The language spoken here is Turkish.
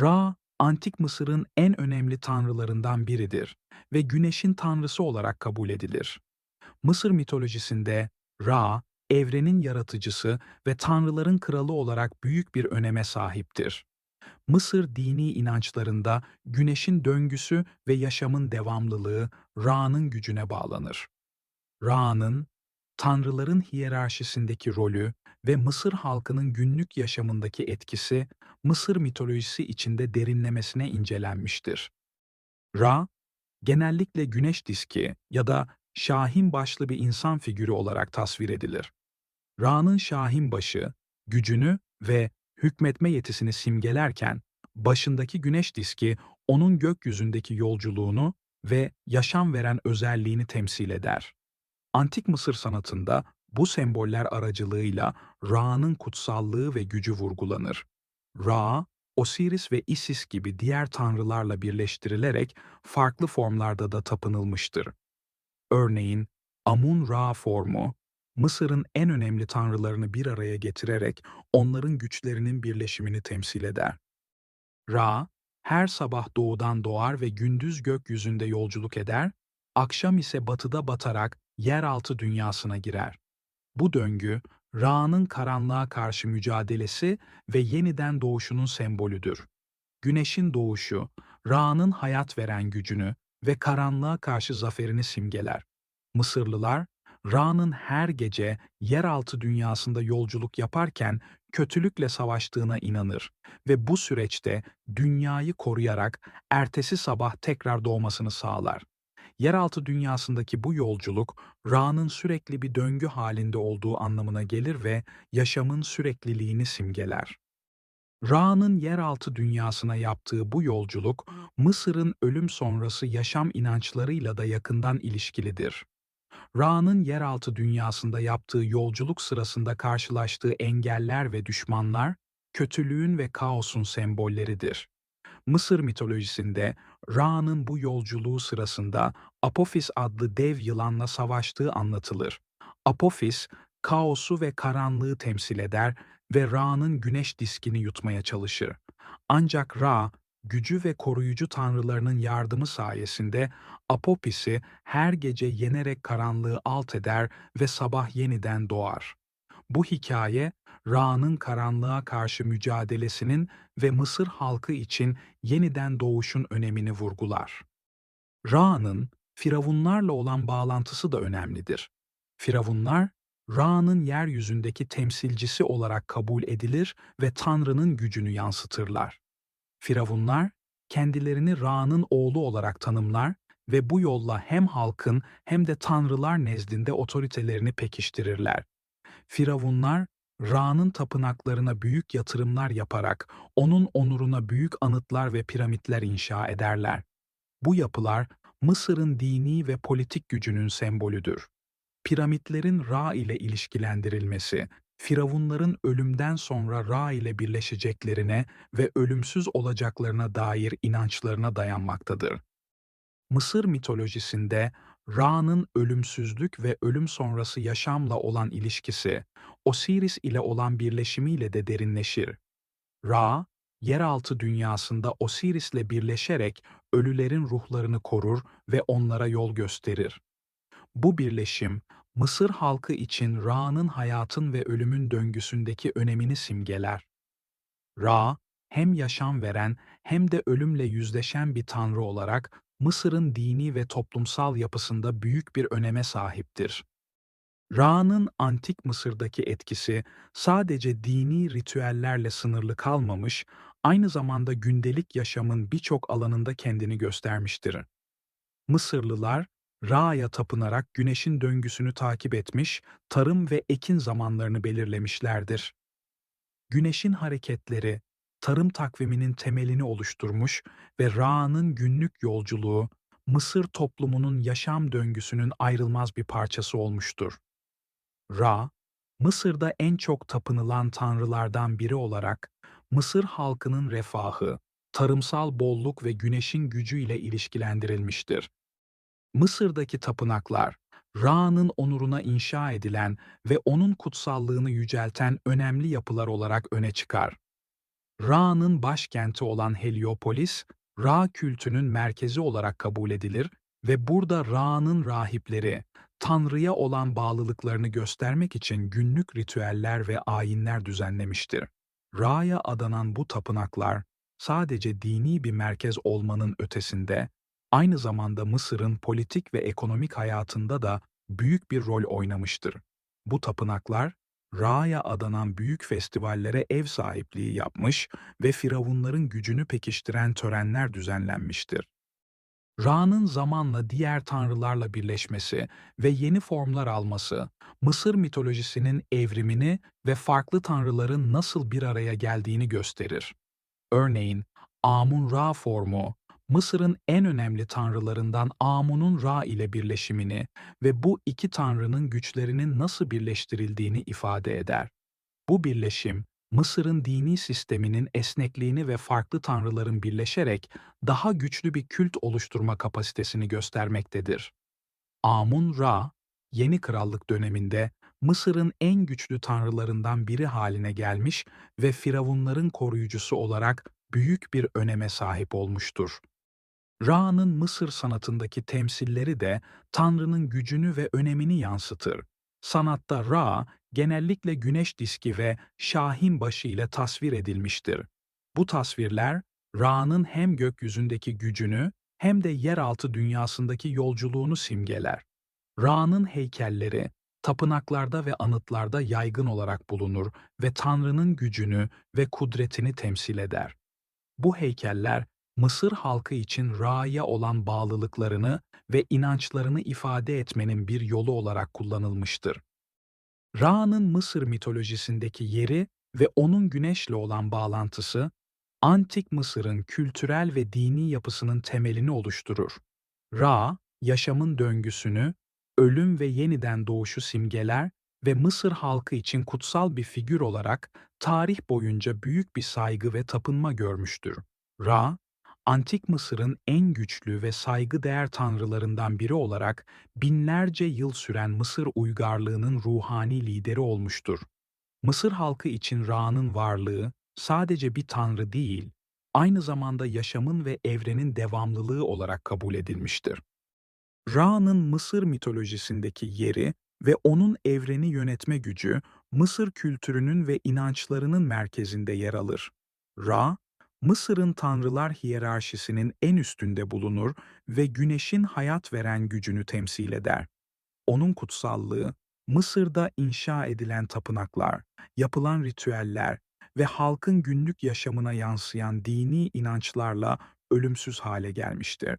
Ra, Antik Mısır'ın en önemli tanrılarından biridir ve güneşin tanrısı olarak kabul edilir. Mısır mitolojisinde Ra, evrenin yaratıcısı ve tanrıların kralı olarak büyük bir öneme sahiptir. Mısır dini inançlarında güneşin döngüsü ve yaşamın devamlılığı Ra'nın gücüne bağlanır. Ra'nın, tanrıların hiyerarşisindeki rolü ve Mısır halkının günlük yaşamındaki etkisi Mısır mitolojisi içinde derinlemesine incelenmiştir. Ra, genellikle güneş diski ya da şahin başlı bir insan figürü olarak tasvir edilir. Ra'nın şahin başı, gücünü ve hükmetme yetisini simgelerken, başındaki güneş diski onun gökyüzündeki yolculuğunu ve yaşam veren özelliğini temsil eder. Antik Mısır sanatında bu semboller aracılığıyla Ra'nın kutsallığı ve gücü vurgulanır. Ra, Osiris ve Isis gibi diğer tanrılarla birleştirilerek farklı formlarda da tapınılmıştır. Örneğin Amun-Ra formu, Mısır'ın en önemli tanrılarını bir araya getirerek onların güçlerinin birleşimini temsil eder. Ra, her sabah doğudan doğar ve gündüz gökyüzünde yolculuk eder, akşam ise batıda batarak yeraltı dünyasına girer. Bu döngü, Ra'nın karanlığa karşı mücadelesi ve yeniden doğuşunun sembolüdür. Güneşin doğuşu, Ra'nın hayat veren gücünü ve karanlığa karşı zaferini simgeler. Mısırlılar, Ra'nın her gece yeraltı dünyasında yolculuk yaparken kötülükle savaştığına inanır ve bu süreçte dünyayı koruyarak ertesi sabah tekrar doğmasını sağlar. Yeraltı dünyasındaki bu yolculuk, Ra'nın sürekli bir döngü halinde olduğu anlamına gelir ve yaşamın sürekliliğini simgeler. Ra'nın yeraltı dünyasına yaptığı bu yolculuk, Mısır'ın ölüm sonrası yaşam inançlarıyla da yakından ilişkilidir. Ra'nın yeraltı dünyasında yaptığı yolculuk sırasında karşılaştığı engeller ve düşmanlar, kötülüğün ve kaosun sembolleridir. Mısır mitolojisinde Ra'nın bu yolculuğu sırasında Apophis adlı dev yılanla savaştığı anlatılır. Apophis, kaosu ve karanlığı temsil eder ve Ra'nın güneş diskini yutmaya çalışır. Ancak Ra, gücü ve koruyucu tanrılarının yardımı sayesinde Apophis'i her gece yenerek karanlığı alt eder ve sabah yeniden doğar. Bu hikaye, Ra'nın karanlığa karşı mücadelesinin ve Mısır halkı için yeniden doğuşun önemini vurgular. Ra'nın firavunlarla olan bağlantısı da önemlidir. Firavunlar, Ra'nın yeryüzündeki temsilcisi olarak kabul edilir ve Tanrı'nın gücünü yansıtırlar. Firavunlar, kendilerini Ra'nın oğlu olarak tanımlar ve bu yolla hem halkın hem de tanrılar nezdinde otoritelerini pekiştirirler. Firavunlar, Ra'nın tapınaklarına büyük yatırımlar yaparak onun onuruna büyük anıtlar ve piramitler inşa ederler. Bu yapılar Mısır'ın dini ve politik gücünün sembolüdür. Piramitlerin Ra ile ilişkilendirilmesi, Firavunların ölümden sonra Ra ile birleşeceklerine ve ölümsüz olacaklarına dair inançlarına dayanmaktadır. Mısır mitolojisinde Ra'nın ölümsüzlük ve ölüm sonrası yaşamla olan ilişkisi, Osiris ile olan birleşimiyle de derinleşir. Ra, yeraltı dünyasında Osiris'le birleşerek ölülerin ruhlarını korur ve onlara yol gösterir. Bu birleşim, Mısır halkı için Ra'nın hayatın ve ölümün döngüsündeki önemini simgeler. Ra, hem yaşam veren hem de ölümle yüzleşen bir tanrı olarak Mısır'ın dini ve toplumsal yapısında büyük bir öneme sahiptir. Ra'nın antik Mısır'daki etkisi sadece dini ritüellerle sınırlı kalmamış, aynı zamanda gündelik yaşamın birçok alanında kendini göstermiştir. Mısırlılar, Ra'ya tapınarak güneşin döngüsünü takip etmiş, tarım ve ekin zamanlarını belirlemişlerdir. Güneşin hareketleri, tarım takviminin temelini oluşturmuş ve Ra'nın günlük yolculuğu, Mısır toplumunun yaşam döngüsünün ayrılmaz bir parçası olmuştur. Ra, Mısır'da en çok tapınılan tanrılardan biri olarak Mısır halkının refahı, tarımsal bolluk ve güneşin gücüyle ilişkilendirilmiştir. Mısır'daki tapınaklar, Ra'nın onuruna inşa edilen ve onun kutsallığını yücelten önemli yapılar olarak öne çıkar. Ra'nın başkenti olan Heliopolis, Ra kültünün merkezi olarak kabul edilir ve burada Ra'nın rahipleri, Tanrı'ya olan bağlılıklarını göstermek için günlük ritüeller ve ayinler düzenlemiştir. Ra'ya adanan bu tapınaklar, sadece dini bir merkez olmanın ötesinde, aynı zamanda Mısır'ın politik ve ekonomik hayatında da büyük bir rol oynamıştır. Bu tapınaklar, Ra'ya adanan büyük festivallere ev sahipliği yapmış ve firavunların gücünü pekiştiren törenler düzenlenmiştir. Ra'nın zamanla diğer tanrılarla birleşmesi ve yeni formlar alması, Mısır mitolojisinin evrimini ve farklı tanrıların nasıl bir araya geldiğini gösterir. Örneğin, Amun-Ra formu, Mısır'ın en önemli tanrılarından Amun'un Ra ile birleşimini ve bu iki tanrının güçlerinin nasıl birleştirildiğini ifade eder. Bu birleşim, Mısır'ın dini sisteminin esnekliğini ve farklı tanrıların birleşerek daha güçlü bir kült oluşturma kapasitesini göstermektedir. Amun-Ra, Yeni Krallık döneminde Mısır'ın en güçlü tanrılarından biri haline gelmiş ve firavunların koruyucusu olarak büyük bir öneme sahip olmuştur. Ra'nın Mısır sanatındaki temsilleri de Tanrı'nın gücünü ve önemini yansıtır. Sanatta Ra, genellikle güneş diski ve şahin başı ile tasvir edilmiştir. Bu tasvirler, Ra'nın hem gökyüzündeki gücünü hem de yeraltı dünyasındaki yolculuğunu simgeler. Ra'nın heykelleri, tapınaklarda ve anıtlarda yaygın olarak bulunur ve Tanrı'nın gücünü ve kudretini temsil eder. Bu heykeller, Mısır halkı için Ra'ya olan bağlılıklarını ve inançlarını ifade etmenin bir yolu olarak kullanılmıştır. Ra'nın Mısır mitolojisindeki yeri ve onun güneşle olan bağlantısı, Antik Mısır'ın kültürel ve dini yapısının temelini oluşturur. Ra, yaşamın döngüsünü, ölüm ve yeniden doğuşu simgeler ve Mısır halkı için kutsal bir figür olarak tarih boyunca büyük bir saygı ve tapınma görmüştür. Ra, Antik Mısır'ın en güçlü ve saygıdeğer tanrılarından biri olarak binlerce yıl süren Mısır uygarlığının ruhani lideri olmuştur. Mısır halkı için Ra'nın varlığı sadece bir tanrı değil, aynı zamanda yaşamın ve evrenin devamlılığı olarak kabul edilmiştir. Ra'nın Mısır mitolojisindeki yeri ve onun evreni yönetme gücü Mısır kültürünün ve inançlarının merkezinde yer alır. Ra, Mısır'ın tanrılar hiyerarşisinin en üstünde bulunur ve güneşin hayat veren gücünü temsil eder. Onun kutsallığı, Mısır'da inşa edilen tapınaklar, yapılan ritüeller ve halkın günlük yaşamına yansıyan dini inançlarla ölümsüz hale gelmiştir.